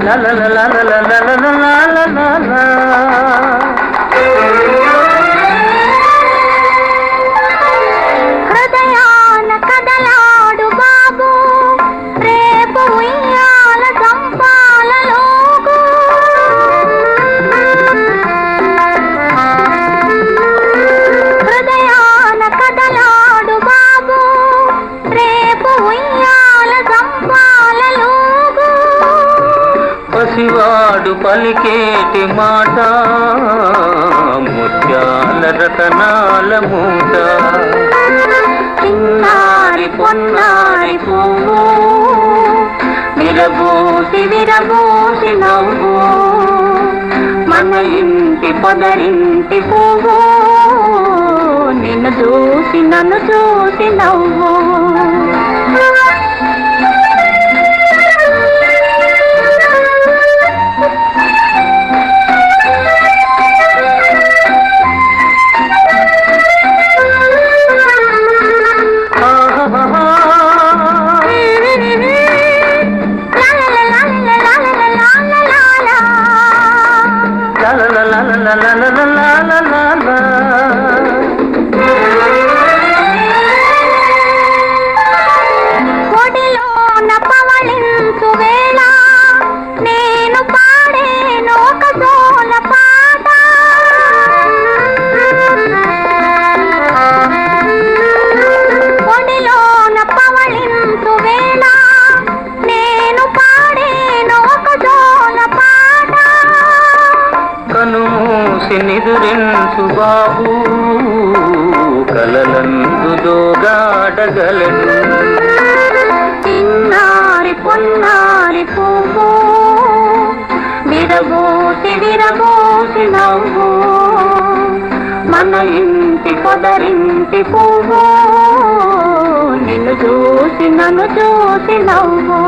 la la la la నాడు పలికేటి మాట. ముత్యాల రతనాల మూట. చిన్నారి పొన్నారి పువ్వు విరబూసి విరబూసి నవ్వు. మన ఇంటి పొదరింటి పువ్వు నిన్ను చూసి నన్ను చూసి నవ్వు. la la la la నిదురెన్సు బాబు కలలందు దోగాడగలడు చిన్నారి పొన్నారి పువ్వు విరబోసి విరబోసి నవ్వు. మన ఇంటి పొదరింటి పువ్వు నిన్ను చూసి నన్ను చూసి నవ్వు.